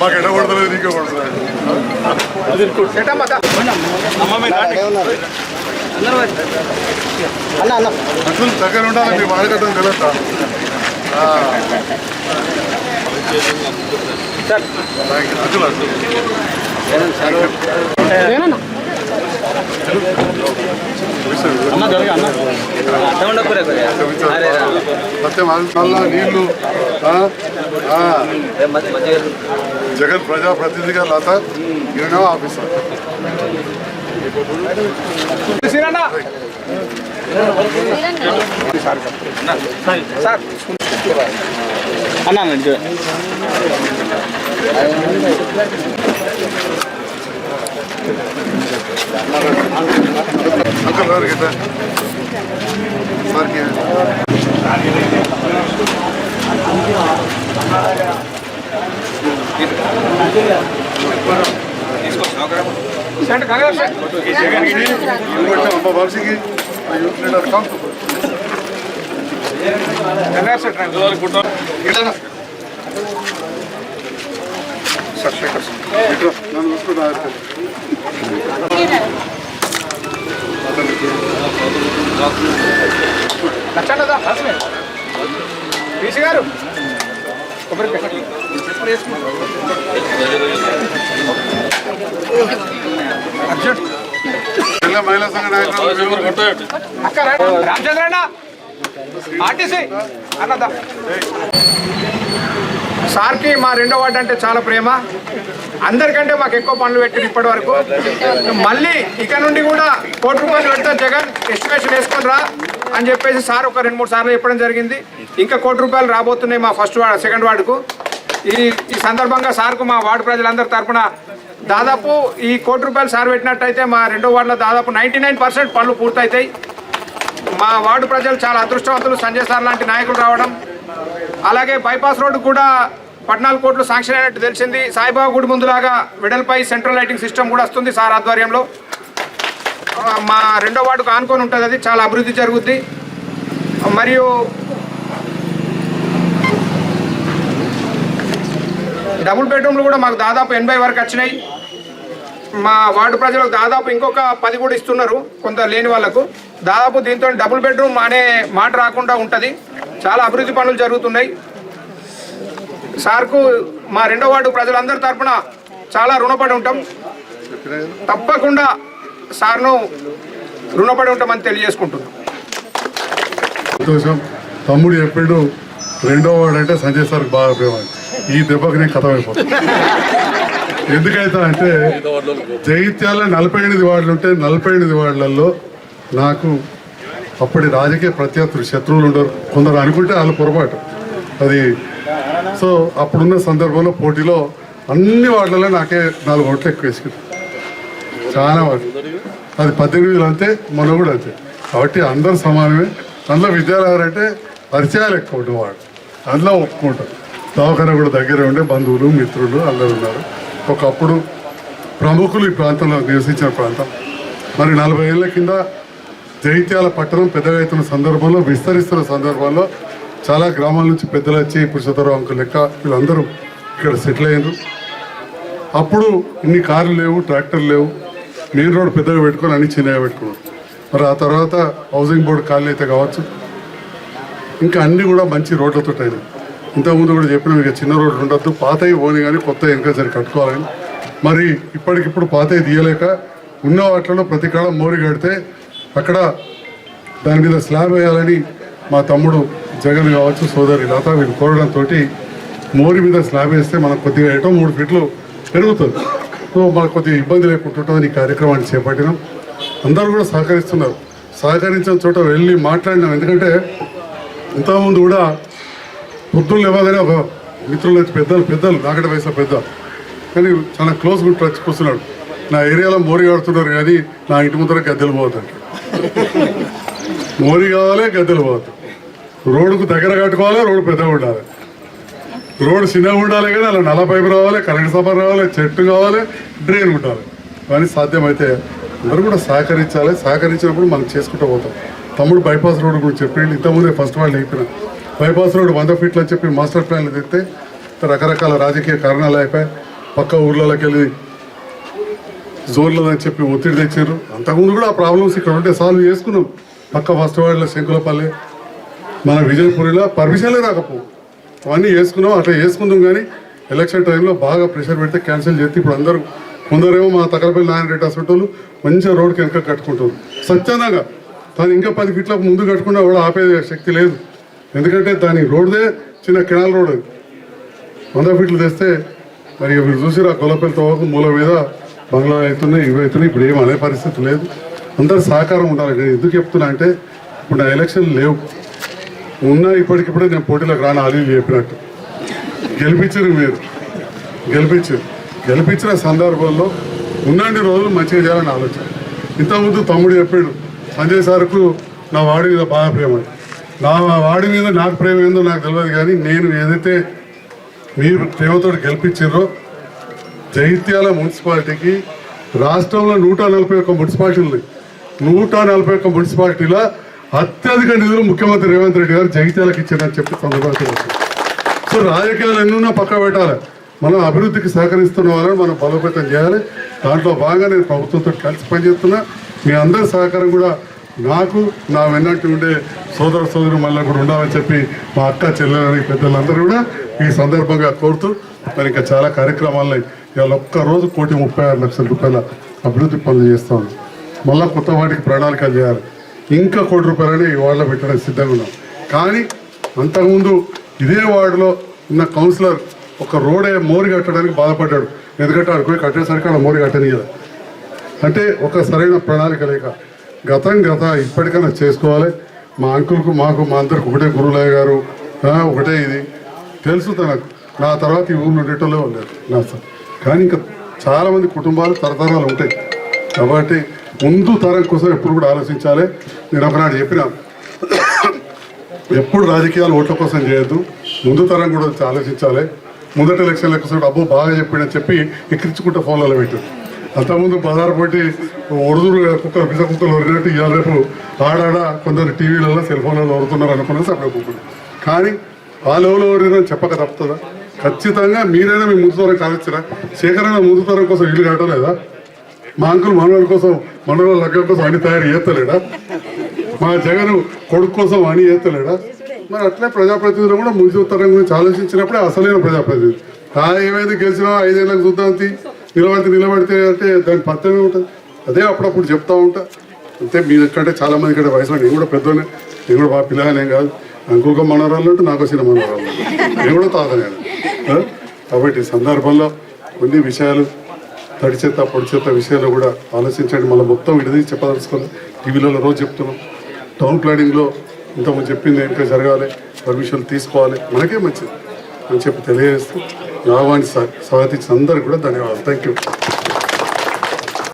మాకు ఎడ కొడుతున్నాడు అన్న అన్న అసలు దగ్గర ఉండాలి మీ వాడకట్టం కలట అసలు సత్యం మళ్ళా నీళ్ళు ఆ, ఆ. జగన్ ప్రజాప్రతినిధిగా లత ఈయన ఆఫీసర్ అన్న అన్న ఇటు. అంకల్ గారు గిట్ట సార్కి అమ్మ చూసుకుంటా గారు. జిల్లా మహిళా సంఘ నాయకురాలు అక్క రామచంద్ర అన్న ఆర్టీసీ. అన్నదా? సార్కి మా రెండో వార్డు అంటే చాలా ప్రేమ. అందరికంటే మాకు ఎక్కువ పనులు పెట్టింది ఇప్పటి వరకు మళ్ళీ ఇక నుండి కూడా కోటి రూపాయలు పెడతా జగన్ ఎస్టిమేషన్ వేసుకుని రా అని చెప్పేసి సార్ ఒక రెండు మూడు సార్లు చెప్పడం జరిగింది. ఇంకా కోటి రూపాయలు రాబోతున్నాయి మా ఫస్ట్ వార్డు సెకండ్ వార్డుకు. ఈ ఈ సందర్భంగా సార్కు మా వార్డు ప్రజలందరి తరఫున దాదాపు ఈ కోటి రూపాయలు సార్ పెట్టినట్టయితే మా రెండో వార్డులో దాదాపు నైంటీ నైన్ పర్సెంట్ పనులు పూర్తవుతాయి మా వార్డు ప్రజలు చాలా అదృష్టవంతులు. సంజయ్ సార్ లాంటి నాయకులు రావడం అలాగే బైపాస్ రోడ్డు కూడా పద్నాలుగు కోట్లు శాంక్షన్ అయినట్టు తెలిసింది. సాయిబాబా గుడి ముందులాగా వెడల్పై సెంట్రల్ లైటింగ్ సిస్టమ్ కూడా వస్తుంది సార్ ఆధ్వర్యంలో. మా రెండో వార్డుకు ఆనుకొని ఉంటుంది అది చాలా అభివృద్ధి జరుగుద్ది. మరియు డబుల్ బెడ్రూమ్లు కూడా మాకు దాదాపు ఎనభై వరకు వచ్చినాయి. మా వార్డు ప్రజలకు దాదాపు ఇంకొక పది కూడా ఇస్తున్నారు కొంత లేని వాళ్ళకు. దాదాపు దీంతో డబుల్ బెడ్రూమ్ అనే మాట రాకుండా ఉంటుంది. చాలా అభివృద్ధి పనులు జరుగుతున్నాయి. సార్కు మా రెండో వార్డు ప్రజలందరి తరపున చాలా రుణపడి ఉంటాం. తప్పకుండా సార్ను రుణపడి ఉంటామని తెలియజేసుకుంటున్నాం. సంతోషం. తమ్ముడు చెప్పిండు రెండో వాడు అంటే సంజయ్ సార్ బాగా ప్రేమ. అని. ఈ దెబ్బకి నేను కథమైపోతాను ఎందుకైతే అంటే జైత్యాల నలభై ఎనిమిది వార్డులు ఉంటే నలభై ఎనిమిది వార్డులలో నాకు అప్పటి రాజకీయ ప్రత్యర్థులు శత్రువులు ఉండరు. కొందరు అనుకుంటే వాళ్ళు పొరపాటు. అది సో అప్పుడున్న సందర్భంలో పోటీలో అన్ని వార్డులలో నాకే నాలుగు ఓట్లు ఎక్కువ వేసుకుంది చాలా వాటి అది పద్దెనిమిదిలో అంతే మొన్న కూడా అంతే. కాబట్టి అందరు సమానమే. అందులో విద్యాలయాలు అంటే పరిచయాలు ఎక్కువ ఉన్నవాడు అందులో ఒప్పుకుంటారు. దవాఖాన కూడా దగ్గర ఉండే బంధువులు మిత్రులు అందరు ఉన్నారు. ఒకప్పుడు ప్రముఖులు ఈ ప్రాంతంలో నివసించిన ప్రాంతం. మరి నలభై ఏళ్ళ కింద జైత్యాల పట్టణం పెద్దగా అవుతున్న సందర్భంలో విస్తరిస్తున్న సందర్భంలో చాలా గ్రామాల నుంచి పెద్దలు వచ్చి పురుషోత్తరావు అంకుల్ లెక్క వీళ్ళందరూ ఇక్కడ సెటిల్ అయ్యారు అప్పుడు ఇన్ని కార్లు లేవు ట్రాక్టర్లు లేవు. మెయిన్ రోడ్ పెద్దగా పెట్టుకొని అన్ని చిన్నగా పెట్టుకున్నారు మరి ఆ తర్వాత హౌసింగ్ బోర్డు ఖాళీ అయితే కావచ్చు. ఇంకా అన్నీ కూడా మంచి రోడ్లతో అయినాయి. ఇంతకుముందు కూడా చెప్పిన ఇక చిన్న రోడ్లు ఉండొద్దు. పాతవి పోని కానీ కొత్త ఇంకా సరి కట్టుకోవాలని. మరి ఇప్పటికిప్పుడు పాతవి తీయలేక ఉన్న వాటిలో ప్రతి కాలం మోరి కడితే అక్కడ దాని మీద స్లాబ్ వేయాలని మా తమ్ముడు జగన్ కావచ్చు సోదరి లత వీళ్ళు కోరడంతో మోరి మీద స్లాబ్ వేస్తే మనకు కొద్దిగా ఎటో మూడు ఫీట్లు పెరుగుతుంది. సో మనకు కొద్దిగా ఇబ్బంది లేకుంటుంటుంది ఈ కార్యక్రమాన్ని చేపట్టినాం. అందరూ కూడా సహకరిస్తున్నారు. సహకరించిన చోట వెళ్ళి మాట్లాడినాం. ఎందుకంటే ఇంతకుముందు కూడా పొద్దున్న ఇవ్వాలని ఒక మిత్రులు పెద్దలు పెద్దలు నాకటి వయసులో పెద్ద. కానీ చాలా క్లోజ్ గుంటు వచ్చి కూర్చున్నాడు. నా ఏరియాలో మోరి ఆడుతున్నారు కానీ నా ఇంటి ముందర గద్దెలు పోతాడు మోరి కావాలి గద్దెలు పోతాం రోడ్డుకు దగ్గర కట్టుకోవాలి రోడ్డు పెద్దగా ఉండాలి. రోడ్డు చిన్నగా ఉండాలి కానీ అలా నల్ల పైపు రావాలి కరెంట్ సఫర్ రావాలి చెట్టు కావాలి డ్రైన్ ఉండాలి. కానీ సాధ్యమైతే అందరూ కూడా సహకరించాలి. సహకరించినప్పుడు మనం చేసుకుంటూ పోతాం. తమ్ముడు బైపాస్ రోడ్ గురించి చెప్పి ఇంతకుముందే ఫస్ట్ వాళ్ళు చెప్పిన. బైపాస్ రోడ్డు వంద ఫీట్లు అని చెప్పి మాస్టర్ ప్లాన్లు తెస్తే రకరకాల రాజకీయ కారణాలు అయిపోయి పక్క ఊర్లలోకి వెళ్ళి జోన్లు చెప్పి ఒత్తిడి తెచ్చారు. అంతకుముందు కూడా ఆ ప్రాబ్లమ్స్ ఇక్కడ ఉంటే సాల్వ్ చేసుకున్నాం. పక్క ఫస్ట్ వార్డులో శంకులపల్లి మన విజయపురిలో పర్మిషన్లే రాకపో. అవన్నీ వేసుకున్నాం అట్లా వేసుకుందాం కానీ ఎలక్షన్ టైంలో బాగా ప్రెషర్ పెడితే క్యాన్సిల్ చేస్తే ఇప్పుడు అందరూ కొందరేమో మా తగలపల్లి నారాయణరెడ్డి హాస్పిటల్ మంచిగా రోడ్కి వెనక కట్టుకుంటారు. స్వచ్ఛందంగా. తను ఇంకా పది ఫీట్ల ముందు కట్టుకున్నా కూడా ఆపే శక్తి లేదు. ఎందుకంటే దాని రోడ్దే చిన్న కెనాల్ రోడ్ వంద ఫీట్లు తెస్తే మరి మీరు చూసి ఆ గొల్లపల్లి తవ్వకు మూల మీద బంగ్లా అవుతున్నాయి ఇవి అవుతున్నాయి ఇప్పుడు ఏం అనే పరిస్థితి లేదు. అందరు సహకారం ఉండాలి. కానీ ఎందుకు చెప్తున్నా అంటే ఇప్పుడు నా ఎలక్షన్ లేవు. ఉన్నా ఇప్పటికిప్పుడే నేను పోటీలోకి రాను అలీ చెప్పినట్టు. గెలిపించారు మీరు. గెలిపించారు. గెలిపించిన సందర్భంలో ఉన్నన్ని రోజులు మంచిగా చేయాలని ఆలోచన. ఇంతకుముందు తమ్ముడు చెప్పాడు సంజయ్ సార్కు నా వాడి మీద బాగా ప్రేమ. నా వాడి మీద నాకు ప్రేమ ఏందో నాకు తెలియదు కానీ నేను ఏదైతే మీరు ప్రేమతో గెలిపించారో జైత్యాల మున్సిపాలిటీకి రాష్ట్రంలో నూట నలభై ఒక్క మున్సిపాలిటీలు ఉన్నాయి. నూట నలభై ఒక్క మున్సిపాలిటీలో అత్యధిక నిధులు ముఖ్యమంత్రి రేవంత్ రెడ్డి గారు జగిత్యాలకు ఇచ్చారని చెప్పి సందర్భంగా సో రాజకీయాలు ఎన్నున్నా పక్క పెట్టాలి. మనం అభివృద్ధికి సహకరిస్తున్న వాళ్ళని మనం బలోపేతం చేయాలి. దాంట్లో బాగా నేను ప్రభుత్వంతో కలిసి పనిచేస్తున్నా. మీ అందరి సహకారం కూడా నాకు నా వెన్నట్టు ఉండే సోదర సోదరు మళ్ళీ కూడా ఉండాలని చెప్పి మా అక్క చెల్లెలని పెద్దలందరూ కూడా ఈ సందర్భంగా కోరుతూ మరి ఇంకా చాలా కార్యక్రమాలు ఇవాళ ఒక్క రోజు కోటి ముప్పై ఆరు లక్షల రూపాయల అభివృద్ధి పనులు చేస్తాం మళ్ళీ కొత్త వాటికి ప్రణాళికలు చేయాలి. ఇంకా కోటి రూపాయలని ఈ వార్డులో పెట్టడానికి సిద్ధంగా ఉన్నాం. కానీ అంతకుముందు ఇదే వార్డులో ఉన్న కౌన్సిలర్ ఒక రోడే మోరి కట్టడానికి బాధపడ్డాడు. ఎందుకంటే ఆడికి పోయి కట్టేసరికి ఆడ మోరి కట్టనియదు అంటే ఒక సరైన ప్రణాళిక లేక గతం గత ఇప్పటికైనా చేసుకోవాలి. మా అంకుల్కు మాకు మా అందరికి ఒకటే గురులయ్య గారు ఒకటే ఇది. తెలుసు తనకు. నా తర్వాత ఈ ఊళ్ళో ఉండేటోళ్ళే ఉండేది. నా సార్ కానీ ఇంకా చాలామంది కుటుంబాలు తరతరాలు ఉంటాయి. కాబట్టి ముందు తరం కోసం ఎప్పుడు కూడా ఆలోచించాలి. నేను ఒకనాడు చెప్పిన ఎప్పుడు రాజకీయాలు ఓట్ల కోసం చేయొద్దు. ముందు తరం కూడా ఆలోచించాలి. ముందట ఎలక్షన్లు ఎక్కువ అబ్బో బాగా చెప్పిండని చెప్పి ఎక్కించుకుంటే ఫోన్లలో పెట్టారు. అంతకుముందు బజారు పెట్టి ఒడుదురు కుక్కలు పిస కుక్కలు ఒరినట్టు ఇవాళ రేపు ఆడాడ కొందరు టీవీలలో సెల్ ఫోన్లలో ఒరుతున్నారు అనుకున్నది సపరేట్ కానీ ఆ లెవెల్లో ఒరినని చెప్పక తప్పుతుందా? ఖచ్చితంగా మీరైనా మీ ముందు తరం కావచ్చురా శేఖరైనా ముందు తరం కోసం ఇల్లు కట్టలేదా? మా అంకుల్ మనవాళ్ళ కోసం మనవాళ్ళ లగ్గం కోసం అన్ని తయారు చేస్తలేడా? మా జగన్ కొడుకు కోసం అని చేస్తలేడా? మరి అట్లే ప్రజాప్రతినిధులు కూడా ముందు తరం గురించి ఆలోచించినప్పుడే అసలైన ప్రజాప్రతినిధి. ఆ ఏమైంది? గెలిచినా ఐదేళ్ళకి చూద్దాం నిలబడితే నిలబడితే అంటే దాని పత్తమే ఉంటుంది. అదే అప్పుడప్పుడు చెప్తా ఉంటా. అంతే మీ కంటే చాలా మంది కంటే వయసులో నేను కూడా పెద్దోనే. నేను కూడా బాగా పిల్లగానేం కాదు. ఇంకొక మనవరాలు నాకు వచ్చిన మనవరాలు. నేను కూడా తాతనే కాబట్టి సందర్భంలో కొన్ని విషయాలు తడి చేత పొడి చేత విషయాల్లో కూడా ఆలోచించండి. మళ్ళీ మొత్తం విడిది చెప్పదలుచుకోవాలి టీవీలలో రోజు చెప్తున్నాం. టౌన్ ప్లానింగ్లో ఇంతకుముందు చెప్పింది ఇంకా జరగాలి పర్మిషన్ తీసుకోవాలి. మనకే మంచిది అని చెప్పి తెలియజేస్తూ లాభాన్ని స్వాగతించిన అందరికీ కూడా ధన్యవాదాలు. Thank you